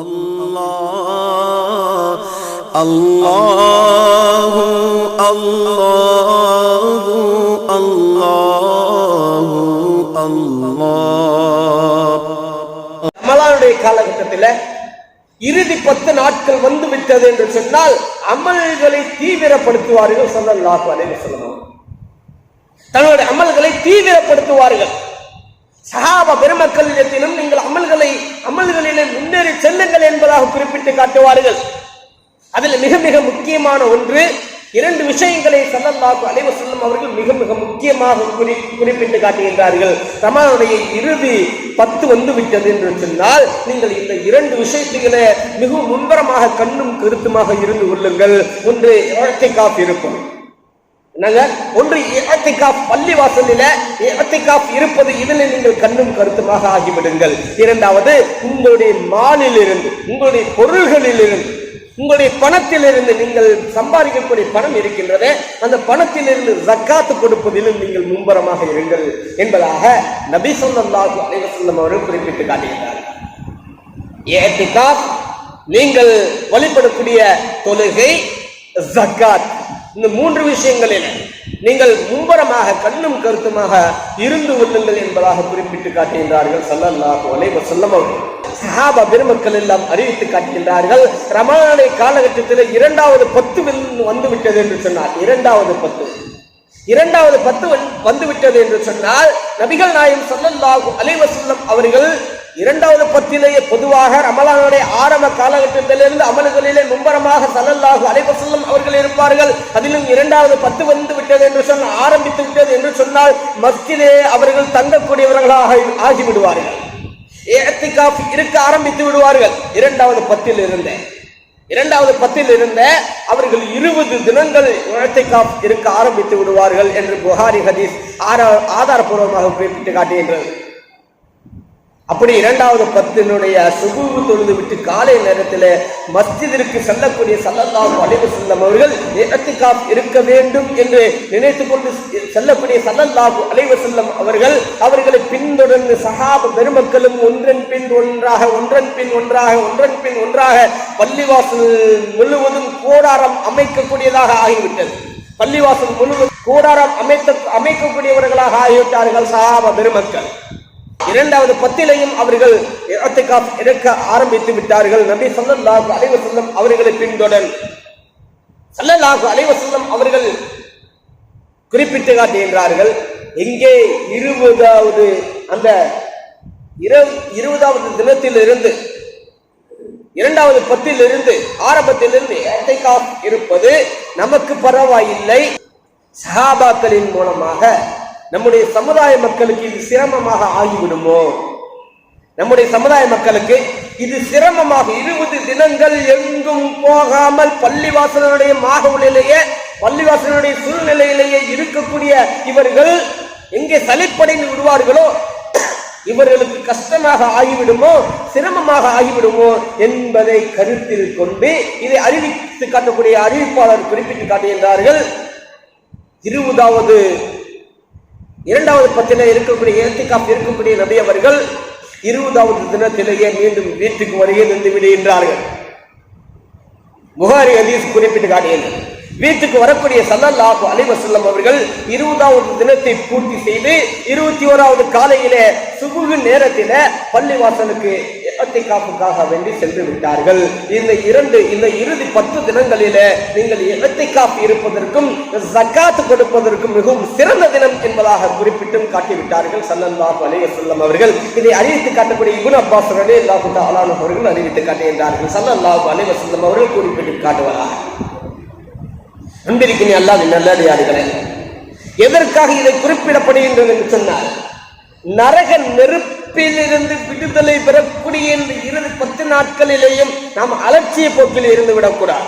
الله الله الله الله الله ரமலானுடைய காலகட்டத்தில் இறுதி பத்து நாட்கள் வந்து விட்டது என்று சொன்னால் அமல்களை தீவிரப்படுத்துவார்கள் ஸல்லல்லாஹு அலைஹி வஸல்லம் தங்களுடைய அமல்களை தீவிரப்படுத்துவார்கள் சகாப பெருமக்களிடத்திலும் நீங்கள் அமல்களை அமல்களிலே முன்னேறி செல்லுங்கள் என்பதாக குறிப்பிட்டு காட்டுவார்கள். அதில் மிக மிக முக்கியமான ஒன்று இரண்டு விஷயங்களை சல்லல்லாஹு அலைவ செல்லும் அவர்கள் மிக மிக முக்கியமாக குறி குறிப்பிட்டு காட்டுகின்றார்கள். ரமலானுடைய இறுதி பத்து வந்து விட்டது என்று சொன்னால் நீங்கள் இந்த இரண்டு விஷயத்துகளை மிகவும் முன்பரமாக கண்ணும் கருத்துமாக இருந்து கொள்ளுங்கள். ஒன்று இழத்திக்காப் இருக்கும். என்னங்க? ஒன்று இழத்திக்காப் பள்ளி வாசலில இழத்திக்காப் இருப்பது இதில் நீங்கள் கண்ணும் கருத்துமாக ஆகிவிடுங்கள். இரண்டாவது உங்களுடைய மாலிலிருந்து உங்களுடைய பொருள்களிலிருந்து உங்களுடைய பணத்திலிருந்து நீங்கள் சம்பாதிக்கக்கூடிய பணம் இருக்கின்றதே. அந்த பணத்திலிருந்து ஜக்காத்து கொடுப்பதிலும் நீங்கள் மும்பரமாக இருங்கள் என்பதாக நபி சொல்லாஹு அலைவசல்லம் அவர்கள் குறிப்பிட்டு காட்டுகிறார்கள் ஏத்திகாப் நீங்கள் வழிபடக்கூடிய தொழுகை ஜக்காத். இந்த மூன்று விஷயங்களில் நீங்கள் மும்பரமாக கண்ணும் கருத்துமாக இருந்து கொள்ளுங்கள் என்பதாக குறிப்பிட்டு காட்டுகின்றார்கள். சல்லல்லாஹு அலைவர் செல்லம் அவர்கள். சஹாபா பெருமக்கள் எல்லாம் அறிவித்து காட்டுகின்றார்கள் ரமலானை காலகட்டத்தில் இரண்டாவது பத்து வந்து- வந்து விட்டது என்று சொன்னார். இரண்டாவது பத்து. இரண்டாவது பத்து வந்து- வந்து விட்டது என்று சொன்னால் நபிகள் நாயம் சல்லல்லாஹு அலைவர் வஸல்லம் அவர்கள் இரண்டாவது பத்திலேயே பொதுவாக ரமலானுடைய ஆரம்ப காலகட்டத்திலிருந்து அமல்களிலே மும்பரமாக ஸல்லல்லாஹு அலைஹி அவர்கள் இருப்பார்கள். அதிலும் இரண்டாவது பத்து வந்து விட்டது என்று சொன்ன ஆரம்பித்து விட்டது என்று சொன்னால் மஸ்திலே அவர்கள் தங்கக்கூடியவர்களாக ஆகிவிடுவார்கள். ஏத்திகாப் இருக்க ஆரம்பித்து விடுவார்கள். இரண்டாவது பத்தில் இருந்தே இரண்டாவது பத்தில் இருந்த அவர்கள் இருபது தினங்கள் இருக்க ஆரம்பித்து விடுவார்கள் என்று புகாரி ஹதீஸ் ஆதாரபூர்வமாக குறிப்பிட்டு காட்டுகின்றது. அப்படி இரண்டாவது பத்தினுடைய சுகுவு தொழுது விட்டு காலை நேரத்தில் மஸ்ஜிதிற்கு செல்லக்கூடிய சல்லல்லாஹு அலைவு செல்லம் அவர்கள் இஅ்திகாஃப் இருக்க வேண்டும் என்று நினைத்துக் கொண்டு செல்லக்கூடிய சல்லல்லாஹு அலைவு செல்லம் அவர்கள் அவர்களை பின்தொடர்ந்து சகாப பெருமக்களும் ஒன்றன் பின் ஒன்றாக ஒன்றன் பின் ஒன்றாக ஒன்றன் பின் ஒன்றாக பள்ளிவாசல் முழுவதும் கோடாரம் அமைக்கக்கூடியதாக ஆகிவிட்டது. பள்ளிவாசல் முழுவதும் கோடாரம் அமைத்த அமைக்கக்கூடியவர்களாக ஆகிவிட்டார்கள் சகாப பெருமக்கள். இரண்டாவது பத்திலையும் அவர்கள் எடுக்க ஆரம்பித்து விட்டார்கள். நபி ஸல்லல்லாஹு அலைவசல்லம் அவர்களை பின்தொடர். சல்லல்லாஹு அலைவசல்லம் அவர்கள் குறிப்பிட்டு காட்டுகின்றார்கள் எங்கே இருபதாவது அந்த இரு- இருபதாவது தினத்திலிருந்து இரண்டாவது பத்திலிருந்து ஆரம்பத்திலிருந்து இருப்பது நமக்கு பரவாயில்லை. சஹாபாக்களின் மூலமாக நம்முடைய சமுதாய மக்களுக்கு இது சிரமமாக ஆகிவிடுமோ? நம்முடைய சமுதாய மக்களுக்கு இது சிரமமாக இருபது தினங்கள் எங்கும் போகாமல் பள்ளிவாசலனுடைய மாகவுளிலேயே பள்ளிவாசலனுடைய சூழ்நிலையிலேயே இருக்கக்கூடிய இவர்கள் எங்கே சலிப்படைந்து விடுவார்களோ இவர்களுக்கு கஷ்டமாக ஆகிவிடுமோ சிரமமாக ஆகிவிடுமோ என்பதை கருத்தில் கொண்டு இதை அறிவித்து காட்டக்கூடிய அறிவிப்பாளர் குறிப்பிட்டு காட்டுகின்றார்கள். இருபதாவது இரண்டாவது பத்தில இருக்கக்கூடிய ஏத்திகாப் இருக்கக்கூடிய நபி அவர்கள் இருபதாவது தினத்திலேயே மீண்டும் வீட்டுக்கு வருகை நின்று விடுகின்றார்கள். புகாரி அதீஸ் குறிப்பிட்டு காட்டுகின்றனர் வீட்டுக்கு வரக்கூடிய சல்லல்லாஹு அலைஹி வஸல்லம் அவர்கள் இருபதாவது தினத்தை பூர்த்தி செய்து இருபத்தி ஓராவது காலையிலே சுபுகு நேரத்தில பள்ளிவாசலுக்கு இஅ்திகாஃபுக்காக வேண்டி சென்று விட்டார்கள். இந்த இரண்டு இந்த இறுதி பத்து தினங்களில நீங்கள் இஅ்திகாஃப் இருப்பதற்கும் ஜக்காத்து கொடுப்பதற்கும் மிகவும் சிறந்த தினம் என்பதாக குறிப்பிட்டும் காட்டிவிட்டார்கள். சல்லல்லாஹு அலைய சொல்லம் அவர்கள். இதை அறிவித்து காட்டக்கூடிய இபுன் அப்பாஸ் ரலியல்லாஹு தஆலா அன்ஹு அவர்கள் அறிவித்து காட்டுகின்றார்கள். சல்லல்லாஹு அலைய சொல்லம் அவர்கள் குறிப்பிட்டு காட்டுவார்கள். அன்பிருக்கிற அல்லாது நல்லடியார்களே எதற்காக இதை குறிப்பிடப்படுகின்றது என்று சொன்னார் நரக நெருப்பு நெருப்பிலிருந்து விடுதலை பெறக்கூடிய இந்த இறுதி பத்து நாட்களிலேயும் நாம் அலட்சிய போக்கில் இருந்து விடக்கூடாது.